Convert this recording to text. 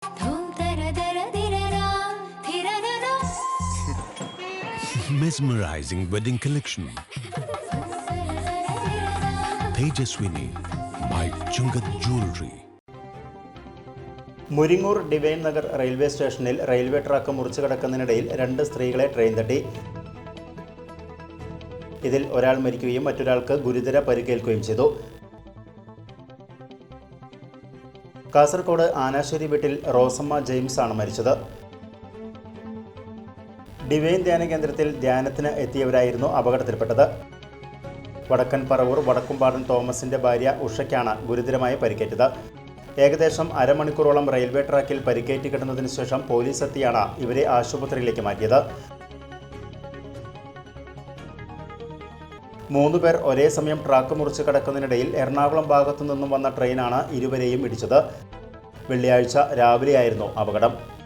Mesmerizing wedding collection. Tejaswini by Chungat Jewelry. Muringoor divine Nagar railway സ്റ്റേഷനിൽ railway track മുറിച്ചു കടക്കുന്നതിനിടയിൽ രണ്ട് സ്ത്രീകളെ ട്രെയിൻ തട്ടി ഇതിൽ ഒരാൾ മരിക്കുകയും മറ്റൊരാൾക്ക് ഗുരുതര പരിക്കേൽക്കുകയും ചെയ്തു കാസർഗോഡ് ആനാശ്ശേരി വീട്ടിൽ റോസമ്മ ജെയിംസ് ആണ് മരിച്ചത്. ഡിവൈൻ ധ്യാന കേന്ദ്രത്തിൽ ധ്യാനത്തിന് എത്തിയവരായിരുന്നു അപകടത്തിൽപ്പെട്ടത്. വടക്കൻ പറവൂർ വടക്കുംപാടൻ തോമസിന്റെ ഭാര്യ ഉഷയ്ക്കാണ് ഗുരുതരമായി പരിക്കേറ്റത്. ഏകദേശം അരമണിക്കൂറോളം റെയിൽവേ ട്രാക്കിൽ പരിക്കേറ്റ് കിടന്നതിന് ശേഷം പോലീസ് എത്തിയാണ് ഇവരെ ആശുപത്രിയിലേക്ക് മാറ്റിയത്. മൂന്ന് പേർ ഒരേ സമയം ട്രാക്ക് മുറിച്ച് കടക്കുന്നതിനിടയിൽ എറണാകുളം ഭാഗത്തു നിന്നും വന്ന ട്രെയിനാണ് ഇരുവരെയും ഇടിച്ചത്. വെള്ളിയാഴ്ച രാവിലെയായിരുന്നു അപകടം.